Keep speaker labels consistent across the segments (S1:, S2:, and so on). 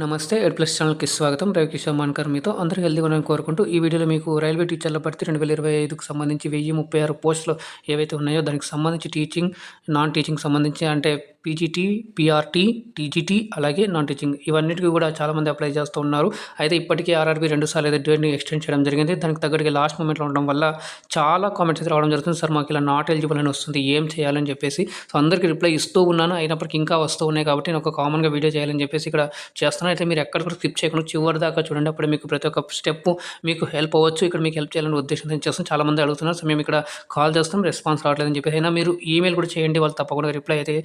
S1: నమస్తే ఎడ్ ప్లస్ ఛానల్కి స్వాగతం. రవికిషోర్ మాన్కర్ మీతో అందరూ హెల్దీ ఉన్నారని కోరుకుంటూ ఈ వీడియోలో మీకు రైల్వే టీచర్ల భర్తీ రెండు వేల ఇరవై ఐదుకు సంబంధించి వెయ్యి ముప్పై ఆరు పోస్టులు ఏవైతే ఉన్నాయో దానికి సంబంధించి టీచింగ్ నాన్ టీచింగ్ సంబంధించి అంటే పీజీటీ పీఆర్టీ టీజీటీ అలాగే నాన్ టీచింగ్ ఇవన్నిటికీ కూడా చాలామంది అప్లై చేస్తూ ఉన్నారు. అయితే ఇప్పటికీ ఆర్ఆర్బీ రెండు సార్లు అయితే డేట్ని ఎక్స్టెండ్ చేయడం జరిగింది. దానికి తగ్గట్టుగా లాస్ట్ మూమెంట్లో ఉండడం వల్ల చాలా కామెంట్స్ అయితే రావడం జరుగుతుంది. సార్ మాకు ఇలా నాట్ ఎలిజిబుల్ అని వస్తుంది ఏం చేయాలని చెప్పేసి. సో అందరికీ రిప్లై ఇస్తూ ఉన్నాను. అయినప్పటికీ ఇంకా వస్తూ ఉన్నాయి కాబట్టి నేను ఒక కామన్గా వీడియో చేయాలని చెప్పేసి ఇక్కడ చేస్తున్నాను. అయితే మీరు ఎక్కడ కూడా స్కిప్ చేయకుండా చివరి దాకా చూడండి. అప్పుడు మీకు ప్రతి ఒక్క స్టెప్ మీకు హెల్ప్ అవ్వచ్చు. ఇక్కడ మీకు హెల్ప్ చేయాలని ఉద్దేశంతో చేస్తాం చాలామంది అడుగుతున్నారు. సో మేము ఇక్కడ కాల్ చేస్తాం. రెస్పాన్స్ రావట్లేదని చెప్పేసి. అయినా మీరు ఈమెయిల్ కూడా చేయండి. వాళ్ళు తప్పకుండా రిప్లై అయితే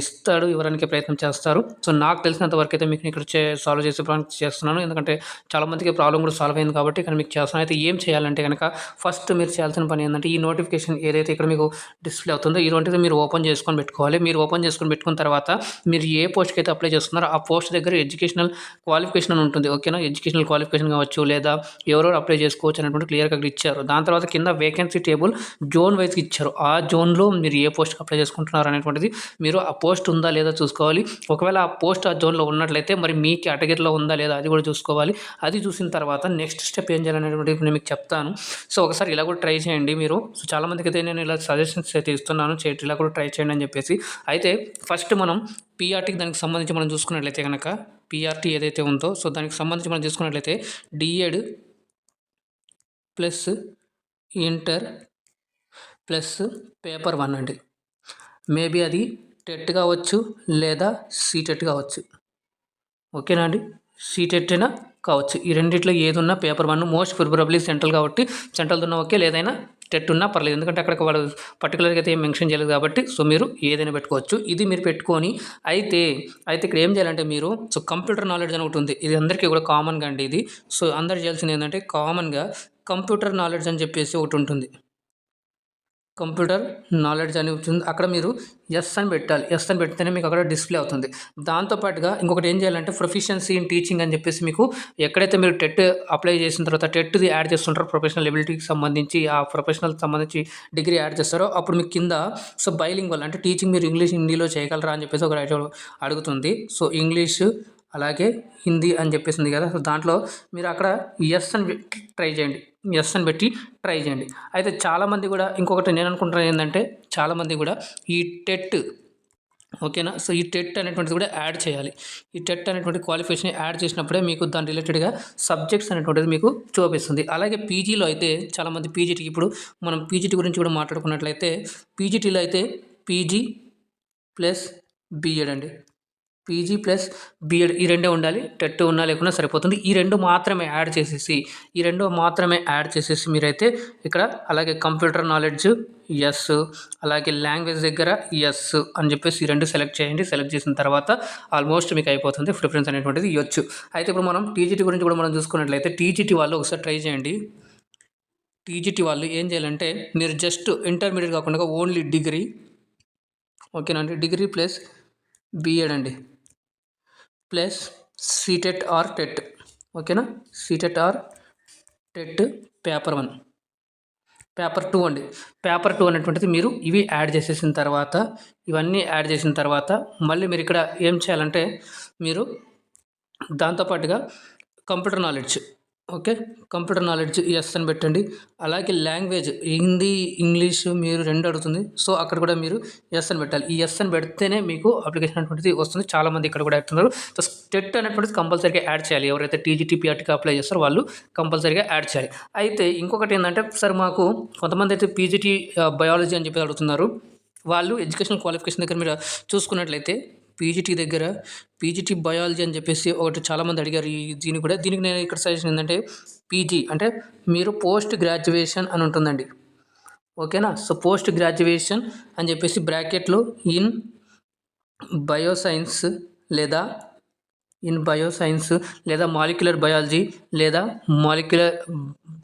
S1: ఇస్తాడు ఇవ్వడానికి ప్రయత్నం చేస్తారు. సో నాకు తెలిసినంత వరకు అయితే మీకు ఇక్కడ చే సాల్వ్ చేసే ప్లాన్ చేస్తున్నాను. ఎందుకంటే చాలామందికి ప్రాబ్లం కూడా సాల్వ్ అయింది కాబట్టి ఇక్కడ మీకు చేస్తాను. అయితే ఏం చేయాలంటే కనుక ఫస్ట్ మీరు చేయాల్సిన పని ఏంటంటే ఈ నోటిఫికేషన్ ఏదైతే ఇక్కడ మీకు డిస్ప్లే అవుతుందో ఇటువంటిది మీరు ఓపెన్ చేసుకొని పెట్టుకోవాలి. మీరు ఓపెన్ చేసుకొని పెట్టుకున్న తర్వాత మీరు ఏ పోస్ట్కి అయితే అప్లై చేస్తున్నారో ఆ పోస్ట్ దగ్గర ఎడ్యుకేషనల్ క్వాలిఫికేషన్ అని ఉంటుంది. ఓకేనా ఎడ్యుకేషనల్ క్వాలిఫికేషన్ కావచ్చు లేదా ఎవరెవరు అప్లై చేసుకోవచ్చు అనేటువంటి క్లియర్గా అక్కడ ఇచ్చారు. దాని తర్వాత కింద వేకెన్సీ టేబుల్ జోన్ వైజ్కి ఇచ్చారు. ఆ జోన్లో మీరు ఏ పోస్ట్ అప్లై చేసుకుంటున్నారు అనేటువంటిది మీరు ఆ పోస్ట్ ఉందా లేదా చూసుకోవాలి. ఒకవేళ ఆ పోస్ట్ ఆ జోన్లో ఉన్నట్లయితే మరి మీ కేటగిరీలో ఉందా లేదా అది కూడా చూసుకోవాలి. అది చూసిన తర్వాత నెక్స్ట్ స్టెప్ ఏం చేయాలనేటువంటిది నేను మీకు చెప్తాను. సో ఒకసారి ఇలా కూడా ట్రై చేయండి మీరు. సో చాలామందికి అయితే నేను ఇలా సజెషన్స్ అయితే ఇస్తున్నాను. చేయండి ఇలా కూడా ట్రై చేయండి అని చెప్పేసి. అయితే ఫస్ట్ మనం పీఆర్టీకి దానికి సంబంధించి మనం చూసుకున్నట్లయితే కనుక పీఆర్టీ ఏదైతే ఉందో సో దానికి సంబంధించి మనం చూసుకున్నట్లయితే DEd plus inter plus paper one అండి. మేబీ అది టెట్ కావచ్చు లేదా సీటెట్ కావచ్చు. ఓకేనా అండి? సీటెట్ అయినా కావచ్చు. ఈ రెండిట్లో ఏదున్నా paper one most preferably central కాబట్టి సెంట్రల్ ఉన్నా ఓకే లేదైనా స్టెట్ ఉన్నా పర్లేదు. ఎందుకంటే అక్కడ వాళ్ళు పర్టికులర్గా అయితే ఏం మెన్షన్ చేయలేదు కాబట్టి సో మీరు ఏదైనా పెట్టుకోవచ్చు. ఇది మీరు పెట్టుకొని అయితే అయితే ఇక్కడ ఏం చేయాలంటే మీరు సో కంప్యూటర్ నాలెడ్జ్ అని ఒకటి ఉంది. ఇది అందరికీ కూడా కామన్గా అండి ఇది. సో అందరు చేయాల్సింది ఏంటంటే కామన్గా కంప్యూటర్ నాలెడ్జ్ అని చెప్పేసి ఒకటి ఉంటుంది. కంప్యూటర్ నాలెడ్జ్ అని వచ్చింది అక్కడ మీరు ఎస్ అని పెట్టాలి. ఎస్ అని పెడితేనే మీకు అక్కడ డిస్ప్లే అవుతుంది. దాంతోపాటుగా ఇంకొకటి ఏం చేయాలంటే ప్రొఫిషియన్సీ ఇన్ టీచింగ్ అని చెప్పేసి మీకు ఎక్కడైతే మీరు టెట్ అప్లై చేసిన తర్వాత టెట్ది యాడ్ చేస్తుంటారో ప్రొఫెషనల్ ఎబిలిటీకి సంబంధించి ఆ ప్రొఫెషనల్ సంబంధించి డిగ్రీ యాడ్ చేస్తారో అప్పుడు మీకు కింద సో బైలింగ్ వల్ల అంటే టీచింగ్ మీరు ఇంగ్లీష్ హిందీలో చేయగలరా అని చెప్పేసి ఒక అడుగుతుంది. సో ఇంగ్లీష్ అలాగే హిందీ అని చెప్పేసింది కదా. సో దాంట్లో మీరు అక్కడ ఎస్ అని ట్రై చేయండి. ఎస్ అని పెట్టి ట్రై చేయండి. అయితే చాలామంది కూడా ఇంకొకటి నేను అనుకుంటున్నాను ఏంటంటే చాలామంది కూడా ఈ టెట్ ఓకేనా సో ఈ టెట్ అనేటువంటిది కూడా యాడ్ చేయాలి. ఈ టెట్ అనేటువంటి క్వాలిఫికేషన్ యాడ్ చేసినప్పుడే మీకు దాని రిలేటెడ్గా సబ్జెక్ట్స్ అనేటువంటిది మీకు చూపిస్తుంది. అలాగే పీజీలో అయితే చాలామంది పీజీటీకి ఇప్పుడు మనం పీజీటీ గురించి కూడా మాట్లాడుకున్నట్లయితే పీజీటీలో అయితే పీజీ ప్లస్ బీఎడ్ అండి. పీజీ ప్లస్ బీఎడ్ ఈ రెండే ఉండాలి. టెట్ ఉన్నా లేకున్నా సరిపోతుంది. ఈ రెండు మాత్రమే యాడ్ చేసేసి ఈ రెండు మాత్రమే యాడ్ చేసేసి మీరైతే ఇక్కడ అలాగే కంప్యూటర్ నాలెడ్జ్ ఎస్ అలాగే లాంగ్వేజ్ దగ్గర ఎస్ అని చెప్పేసి ఈ రెండు సెలెక్ట్ చేయండి. సెలెక్ట్ చేసిన తర్వాత ఆల్మోస్ట్ మీకు అయిపోతుంది ప్రిఫరెన్స్ అనేటువంటిది ఇవ్వచ్చు. అయితే ఇప్పుడు మనం టీజీటీ గురించి కూడా మనం చూసుకున్నట్లయితే టీజీటీ వాళ్ళు ఒకసారి ట్రై చేయండి. టీజీటీ వాళ్ళు ఏం చేయాలంటే మీరు జస్ట్ ఇంటర్మీడియట్ కాకుండా ఓన్లీ డిగ్రీ ఓకేనండి డిగ్రీ ప్లస్ బీఎడ్ అండి. ప్లస్ సీటెట్ ఆర్ టెట్ ఓకేనా? CTET or TET paper one. Paper two అండి. పేపర్ టూ అనేటువంటిది మీరు ఇవి యాడ్ చేసేసిన తర్వాత ఇవన్నీ యాడ్ చేసిన తర్వాత మళ్ళీ మీరు ఇక్కడ ఏం చేయాలంటే మీరు దాంతోపాటుగా computer knowledge okay computer knowledge yes అని పెట్టండి. అలాగే లాంగ్వేజ్ హిందీ ఇంగ్లీష్ మీరు రెండు అడుగుతుంది. సో అక్కడ కూడా మీరు ఎస్ అని పెట్టాలి. ఈ ఎస్ అని పెడితేనే మీకు అప్లికేషన్ అనేటువంటిది వస్తుంది. చాలామంది ఇక్కడ కూడా అడుగుతున్నారు సో స్టెట్ అనేటువంటిది కంపల్సరీగా యాడ్ చేయాలి. ఎవరైతే టీజీటీపీ పిఆర్టీకి అప్లై చేస్తారో వాళ్ళు కంపల్సరీగా యాడ్ చేయాలి. అయితే ఇంకొకటి ఏంటంటే సార్ మాకు కొంతమంది అయితే పీజీటీ బయాలజీ అని చెప్పి అడుగుతున్నారు. వాళ్ళు ఎడ్యుకేషన్ క్వాలిఫికేషన్ దగ్గర మీరు చూసుకున్నట్లయితే పీజీటీ దగ్గర పీజీటీ బయాలజీ అని చెప్పేసి ఒకటి చాలామంది అడిగారు ఈ దీని కూడా. దీనికి నేను ఇక్కడ సజెషన్ ఏంటంటే పీజీ అంటే మీరు పోస్ట్ గ్రాడ్యుయేషన్ అని ఉంటుందండి. ఓకేనా? సో పోస్ట్ గ్రాడ్యుయేషన్ అని చెప్పేసి బ్రాకెట్లో ఇన్ బయోసైన్స్ లేదా ఇన్ బయోసైన్స్ లేదా మాలిక్యులర్ బయాలజీ లేదా మాలిక్యులర్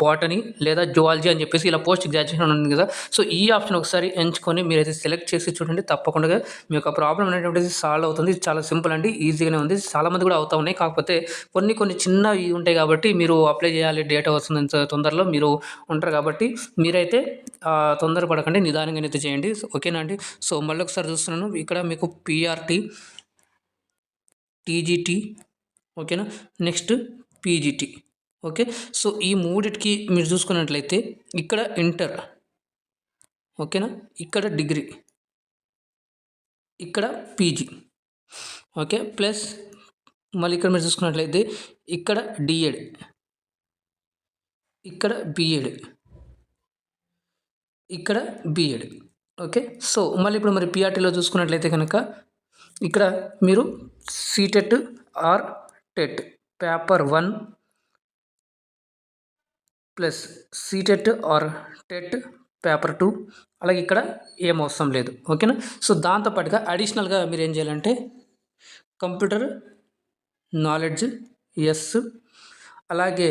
S1: బాటనీ లేదా జువాలజీ అని చెప్పేసి ఇలా పోస్ట్ గ్రాడ్యుయేషన్ ఉంది కదా. సో ఈ ఆప్షన్ ఒకసారి ఎంచుకొని మీరైతే సెలెక్ట్ చేసి చూడండి. తప్పకుండా మీ యొక్క ప్రాబ్లం అనేటువంటిది సాల్వ్ అవుతుంది. చాలా సింపుల్ అండి ఈజీగానే ఉంది. చాలామంది కూడా అవుతా ఉన్నాయి. కాకపోతే కొన్ని కొన్ని చిన్నవి ఉంటాయి కాబట్టి మీరు అప్లై చేయాలి. డేటా వస్తుంది తొందరలో మీరు ఉంటారు కాబట్టి మీరైతే తొందరపడకండి. నిదానంగా అయితే చేయండి. ఓకేనా అండి? సో మళ్ళీ ఒకసారి చూస్తున్నాను. ఇక్కడ మీకు పిఆర్టీ టీజీటీ ఓకేనా నెక్స్ట్ పీజీటీ ఓకే సో ఈ మూడిటికి మీరు చూసుకున్నట్లయితే ఇక్కడ ఇంటర్ ఓకేనా ఇక్కడ డిగ్రీ ఇక్కడ పీజీ ఓకే ప్లస్ మళ్ళీ ఇక్కడ మీరు చూసుకున్నట్లయితే ఇక్కడ డిఎడ్ ఇక్కడ బిఎడ్ ఇక్కడ బిఎడ్ ఓకే సో మళ్ళీ ఇప్పుడు మరి పిఆర్టీలో చూసుకున్నట్లయితే కనుక ఇక్కడ మీరు CTET or TET paper one plus CTET or TET paper two. అలాగే ఇక్కడ ఏం అవసరం లేదు ఓకేనా? సో దాంతోపాటుగా అడిషనల్గా మీరు ఏం చేయాలంటే కంప్యూటర్ నాలెడ్జ్ ఎస్ అలాగే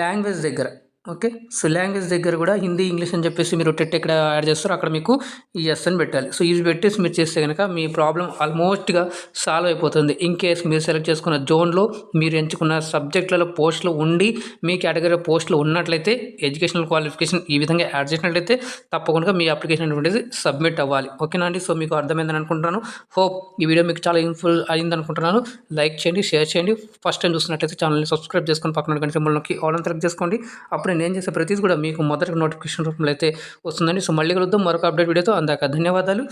S1: లాంగ్వేజ్ దగ్గర ఓకే? సో లాంగ్వేజ్ దగ్గర కూడా హిందీ ఇంగ్లీష్ అని చెప్పేసి మీరు టెట్ ఎక్కడ యాడ్ చేస్తారో అక్కడ మీకు ఈ ఎస్ అని పెట్టాలి. సో ఇవి పెట్టేసి మీరు చేస్తే కనుక మీ ప్రాబ్లం ఆల్మోస్ట్గా సాల్వ్ అయిపోతుంది. ఇన్ కేస్ మీరు సెలెక్ట్ చేసుకున్న జోన్లో మీరు ఎంచుకున్న సబ్జెక్టులలో పోస్టులు ఉండి మీ కేటగిరీ పోస్టులు ఉన్నట్లయితే ఎడ్యుకేషనల్ క్వాలిఫికేషన్ ఈ విధంగా యాడ్ చేసినట్లయితే తప్పకుండా మీ అప్లికేషన్ అనేటువంటిది సబ్మిట్ అవ్వాలి. ఓకేనా అండి? సో మీకు అర్థమైందని అనుకుంటున్నాను. హోప్ ఈ వీడియో మీకు చాలా యూస్ఫుల్ అయింది అనుకుంటున్నాను. లైక్ చేయండి షేర్ చేయండి. ఫస్ట్ టైం చూసినట్లయితే ఛానల్ని సబ్స్క్రైబ్ చేసుకొని పక్కన గంట సింబల్ నొక్కి ఆల్ సెలెక్ట్ చేసుకోండి. అప్పుడు నేను చేసే ప్రతిదీ కూడా మీకు మొదటి నోటిఫికేషన్ రూపంలో అయితే వస్తుందండి. సో మళ్ళీ కలుద్దాం. మరొక అప్డేట్ వీడియోతో అందాక. ధన్యవాదాలు.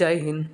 S1: జై హింద్.